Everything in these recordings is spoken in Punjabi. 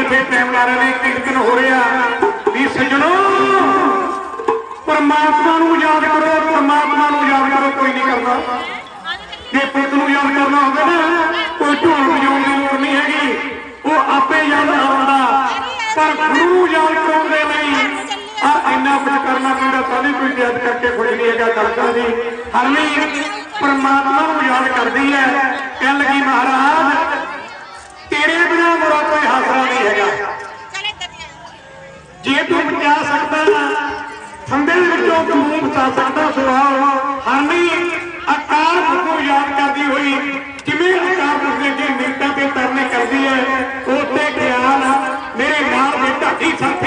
ਇੱਥੇ ਟਾਈਮ ਲਾ ਰਹੇ ਨੇ ਕੀਰਤਨ ਹੋ ਰਿਹਾ। ਵੀ ਸਜਣੋ, ਪਰਮਾਤਮਾ ਨੂੰ ਯਾਦ ਕਰੋ, ਪਰਮਾਤਮਾ ਨੂੰ ਯਾਦ ਕਰੋ, ਕੋਈ ਨਹੀਂ ਕਰਦਾ। ਜੇ ਪੁੱਤ ਨੂੰ ਯਾਦ ਕਰਨਾ ਹੋਵੇ ਨਾ, ਕੋਈ ਢੋਲ ਵਜਾਉਣ ਦੀ ਲੋੜ ਨਹੀਂ ਹੈਗੀ। ਉਹ ਆਪੇ ਯਾਦ ਆਉਂਦਾ। ਪਰ ਗੁਰੂ ਯਾਦ ਕਰਾਉਣ ਦੇ ਲਈ ਆ ਇੰਨਾ ਕੁਝ ਕਰਨਾ ਪੈਂਦਾ ਸਾਡੀ ਕੋਈ ਯਾਦ ਕਰਕੇ ਖੁਸ਼ ਨਹੀਂ ਹੈਗਾ ਕਰਦਾ ਦੀ। ਹਰਨੀ ਪਰਮਾਤਮਾ ਨੂੰ ਯਾਦ ਕਰਦੀ ਹੈ। ਕਹਿਣ ਲੱਗੀ, ਮਹਾਰਾਜ ਜੇ ਸਕਦਾ ਫੰਦੇ ਦੇ ਵਿੱਚੋਂ ਤੂੰ ਮੂੰਹ ਬਚਾ ਸਕਦਾ ਸੁਆਹ ਹਾਨੀ ਅਕਾਲ ਪੁਰਖ ਨੂੰ ਯਾਦ ਕਰਦੀ ਹੋਈ, ਕਿਵੇਂ ਅਕਾਲ ਪੁਰਖ ਦੇ ਅੱਗੇ ਮਿੰਟਾਂ ਤੇ ਤਰਨੇ ਕਰਦੀ ਹੈ? ਉਹਤੇ ਖਿਆਲ ਮੇਰੇ ਨਾਲ ਦੇ ਢਾਡੀ ਸਾਥੀ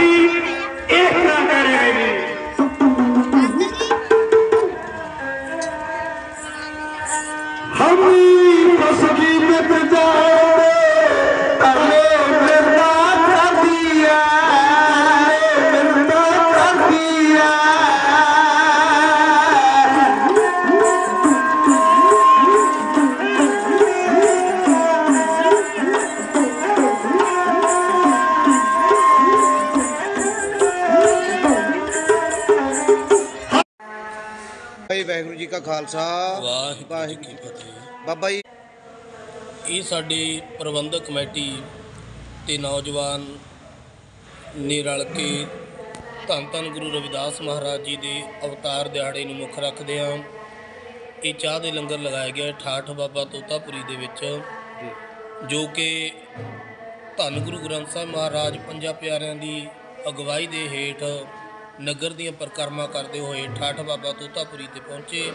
ਵਾਹਿਗੁਰੂ ਜੀ ਕਾ ਖਾਲਸਾ। ਵਾਹਿਗੁਰੂ ਜੀ ਕੀ ਫਤਿਹ। ਬਾਬਾ ਜੀ। ਇਹ ਸਾਡੀ ਪ੍ਰਬੰਧਕ ਕਮੇਟੀ ਤੇ ਨੌਜਵਾਨ ਨੇ ਰਲ ਕੇ ਧੰਨ ਧੰਨ ਗੁਰੂ ਰਵਿਦਾਸ ਮਹਾਰਾਜ ਜੀ ਦੇ ਅਵਤਾਰ ਦਿਹਾੜੇ ਨੂੰ ਮੁੱਖ ਰੱਖਦੇ ਹਾਂ। ਇਹ ਚਾਹ ਦੇ ਲੰਗਰ ਲਗਾਇਆ ਗਿਆ ਠਾਠ ਬਾਬਾ ਤੋਤਾਪੁਰੀ ਦੇ ਵਿੱਚ। ਜੋ ਕਿ ਧੰਨ ਗੁਰੂ ਗ੍ਰੰਥ ਸਾਹਿਬ ਮਹਾਰਾਜ ਪੰਜਾਂ ਪਿਆਰਿਆਂ ਦੀ ਅਗਵਾਈ ਦੇ ਹੇਠ ਨਗਰ ਦੀਆਂ ਪਰਿਕਰਮਾ ਕਰਦੇ ਹੋਏ ਠਾਠ ਬਾਬਾ ਤੋਤਾਪੁਰੀ ਤੇ ਪਹੁੰਚੇ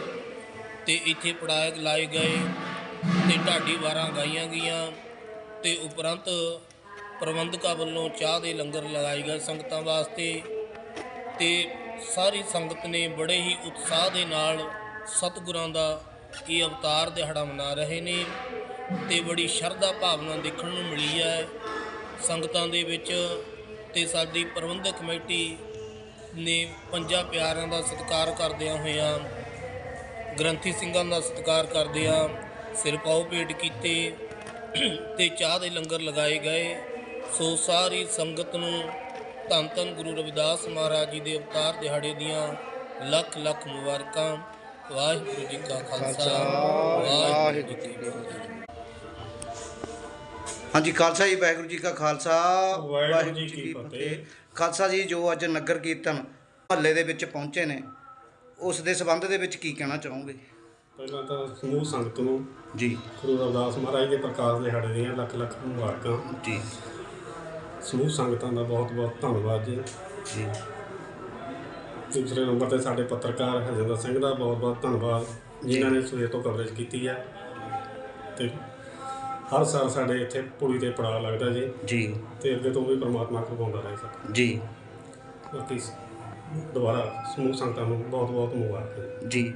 ਤੇ ਇੱਥੇ ਪੜਾਇਕ ਲਾਏ ਗਏ ਤੇ ਢਾਡੀ ਵਾਰਾਂ ਗਾਈਆਂ ਗਈਆਂ ਤੇ ਉਪਰੰਤ ਪ੍ਰਬੰਧਕਾਂ ਵੱਲੋਂ ਚਾਹ ਦੇ ਲੰਗਰ ਲਗਾਏ ਗਏ ਸੰਗਤਾਂ ਵਾਸਤੇ ਤੇ ਸਾਰੀ ਸੰਗਤ ਨੇ ਬੜੇ ਹੀ ਉਤਸ਼ਾਹ ਦੇ ਨਾਲ ਸਤਿਗੁਰਾਂ ਦਾ ਇਹ ਅਵਤਾਰ ਦਿਹਾੜਾ ਮਨਾ ਰਹੇ ਨੇ ਤੇ ਬੜੀ ਸ਼ਰਧਾ ਭਾਵਨਾ ਦੇਖਣ ਨੂੰ ਮਿਲੀ ਹੈ। ਸੰਗਤਾਂ ਦੇ ਵਿੱਚ ਤੇ ਸਾਡੀ ਪ੍ਰਬੰਧਕ ਕਮੇਟੀ ਨੇ ਪੰਜਾਂ ਪਿਆਰਿਆਂ ਦਾ ਸਤਿਕਾਰ ਕਰਦਿਆਂ ਹੋਇਆਂ ਗ੍ਰੰਥੀ ਸਿੰਘਾਂ ਦਾ ਸਤਿਕਾਰ ਕਰਦਿਆਂ ਸਿਰ ਪਾਉ ਭੇਟ ਕੀਤੇ ਤੇ ਚਾਹ ਦੇ ਲੰਗਰ ਲਗਾਏ ਗਏ। ਸੋ ਸਾਰੀ ਸੰਗਤ ਨੂੰ ਧੰਨ ਧੰਨ ਗੁਰੂ ਰਵਿਦਾਸ ਮਹਾਰਾਜ ਜੀ ਦੇ ਅਵਤਾਰ ਦਿਹਾੜੇ ਦੀਆਂ ਲੱਖ ਲੱਖ ਮੁਬਾਰਕਾਂ। ਵਾਹਿਗੁਰੂ ਜੀ ਕਾ ਖਾਲਸਾ ਵਾਹਿਗੁਰੂ ਜੀ ਕੀ ਫਤਿਹ। ਹਾਂਜੀ ਖਾਲਸਾ ਜੀ ਵਾਹਿਗੁਰੂ ਜੀ ਕਾ ਖਾਲਸਾ। ਵਾਹਿਗੁਰੂ ਜੀ ਕੀ ਫਤਿਹ। ਖਾਲਸਾ ਜੀ ਜੋ ਅੱਜ ਨਗਰ ਕੀਰਤਨ ਮਹੱਲੇ ਦੇ ਵਿੱਚ ਪਹੁੰਚੇ ਨੇ ਉਸ ਦੇ ਸਬੰਧ ਦੇ ਵਿੱਚ ਕੀ ਕਹਿਣਾ ਚਾਹੋਗੇ? ਪਹਿਲਾਂ ਤਾਂ ਸਮੂਹ ਸੰਗਤ ਨੂੰ ਜੀ। ਗੁਰੂ ਰਵਿਦਾਸ ਮਹਾਰਾਜ ਦੇ ਪ੍ਰਕਾਸ਼ ਦਿਹਾੜੇ ਦੀਆਂ ਲੱਖ ਲੱਖ ਮੁਬਾਰਕਾਂ। ਜੀ। ਸਮੂਹ ਸੰਗਤਾਂ ਦਾ ਬਹੁਤ ਬਹੁਤ ਧੰਨਵਾਦ ਜੀ। ਜੀ। ਦੂਸਰੇ ਨੰਬਰ ਤੇ ਸਾਡੇ ਪੱਤਰਕਾਰ ਹਰਜਿੰਦਰ ਸਿੰਘ ਦਾ ਬਹੁਤ ਬਹੁਤ ਧੰਨਵਾਦ ਜਿਨ੍ਹਾਂ ਨੇ ਸਵੇਰ ਤੋਂ ਕਵਰੇਜ ਕੀਤੀ ਹੈ ਤੇ ਹਰ ਸਾਲ ਸਾਡੇ ਇੱਥੇ ਪੁਲੀ ਤੇ ਪੜਾਅ ਲੱਗਦਾ ਜੀ। ਜੀ। ਤੇ ਅੱਗੇ ਤੋਂ ਵੀ ਪ੍ਰਮਾਤਮਾ ਕਰਵਾਉਂਦਾ ਰਹੇ ਸਕ ਜੀ। ਬਾਕੀ ਦੁਬਾਰਾ ਸਮੂਹ ਸੰਗਤਾਂ ਨੂੰ ਬਹੁਤ ਬਹੁਤ ਮੁਬਾਰਕਾਂ। ਜੀ।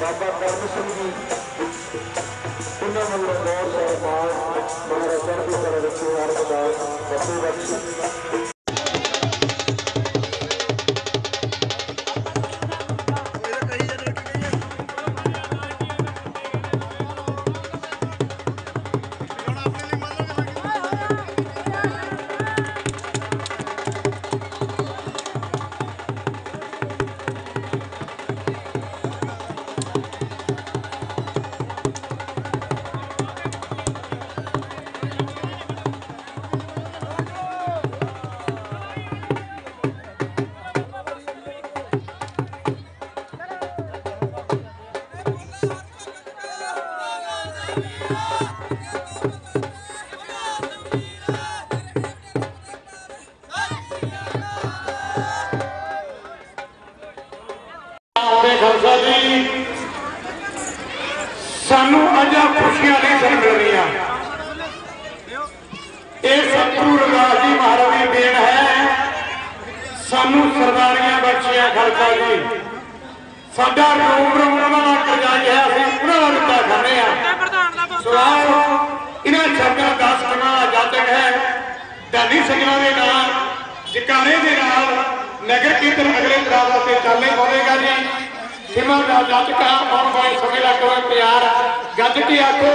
ਬਾਬਾ ਕਰਮ ਸਿੰਘ ਜੀ, ਉਹਨਾਂ ਵੱਲੋਂ ਬਹੁਤ ਸਨਮਾਨ ਮਹਾਰਾਜ ਚੜ੍ਹਦੀ ਕਲਾ ਵਿੱਚ ਅਰਦਾਸ ਬੱਬੂ ਬਖਸ਼ ਸਾਨੂੰ ਅਜਾ ਖੁਸ਼ੀਆਂ ਨਹੀਂ ਸਨ ਮਿਲ ਰਹੀਆਂ ਇਹ ਸਤਿਗੁਰੂ ਰਵਿਦਾਸ ਜੀ ਮਹਾਰਾਜ ਦੀ ਦੇਣ ਹੈ। ਸਾਨੂੰ ਸਰਦਾਰੀਆਂ ਬਖਸ਼ੀਆਂ ਖਾਲਸਾ ਜੀ। ਸਾਡਾ ਰੋਮ ਰੋਮ ਉਹਨਾਂ ਨਾਲ ਕਰਜਾ ਗਿਆ ਅਸੀਂ ਉਹਨਾਂ ਦਾ ਰੁੱਤਾ ਖਾਂਦੇ ਆ ਸੋ ਆਓ ਇਹਨਾਂ ਸ਼ਬਦਾਂ ਦਾ ਸਮਾਂ ਜਾਤਕ ਹੈ। ਦਾਨੀ ਸਜਣਾ ਦੇ ਨਾਲ ਜਕਾਰੇ ਦੇ ਨਾਲ ਨਗਰ ਕੀਰਤਨ ਅਗਲੇ ਤੇ ਚੱਲਣੇ ਪਵੇਗਾ ਜੀ। ਸਿਮਰ ਦਾ ਜਾਤਕਾ ਆਉਣ ਵਾਲੇ ਸਮੇਂ ਦਾ ਕਰੋ ਪਿਆਰ ਗੱਜ ਕੇ ਆਖੋ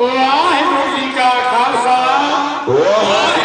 ਵਾਹਿਗੁਰੂ ਜੀ ਕਾ ਖਾਲਸਾ। ਵਾਹਿਗੁਰੂ